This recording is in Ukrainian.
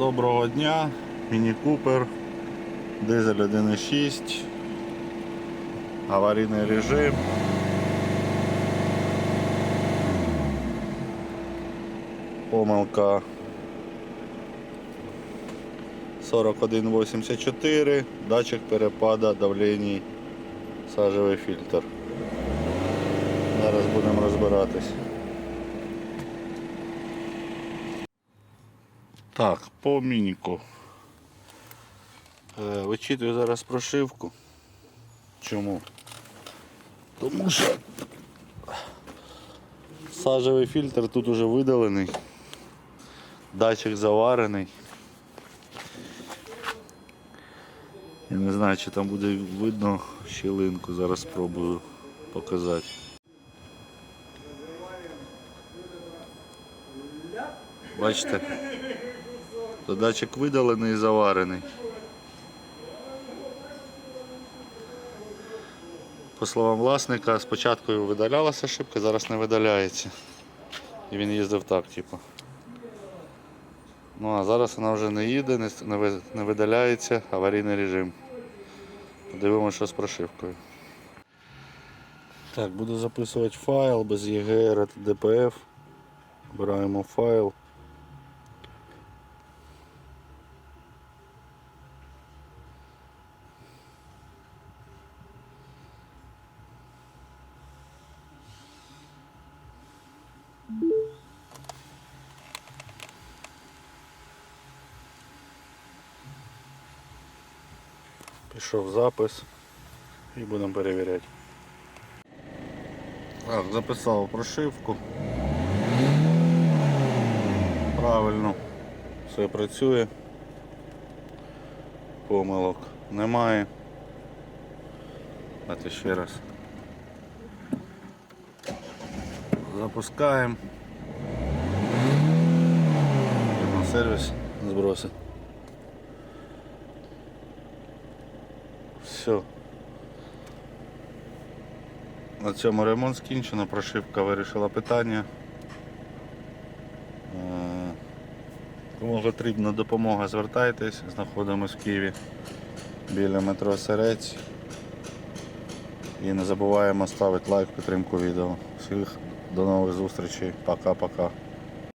Доброго дня, Міні Купер, дизель 1.6, аварійний режим. Помилка 4184, датчик перепада давлення, сажевий фільтр. Зараз будемо розбиратись. Так, по мініку. Е, вичитую зараз прошивку. Чому? Тому що сажевий фільтр тут уже видалений, датчик заварений. Я не знаю, чи там буде видно щілинку, зараз спробую показати. Бачите? То датчик видалений і заварений. По словам власника, спочатку видалялася шибка, зараз не видаляється. І він їздив так, типу. Ну а зараз вона вже не їде, не, видаляється, аварійний режим. Подивимося, що з прошивкою. Так, буду записувати файл без EGR та DPF. Обираємо файл. Пішов запис і будемо перевіряти. Так, записав прошивку. Правильно, все працює. Помилок немає. Давайте ще раз. Запускаємо. Сервіс, зброси. Все. На цьому ремонт скінчено, прошивка вирішила питання. Е, Кому потрібна допомога, звертайтесь, знаходимося в Києві біля метро Серець. І не забуваємо ставити лайк, підтримку відео. Всіх до нових зустрічей. Пока-пока.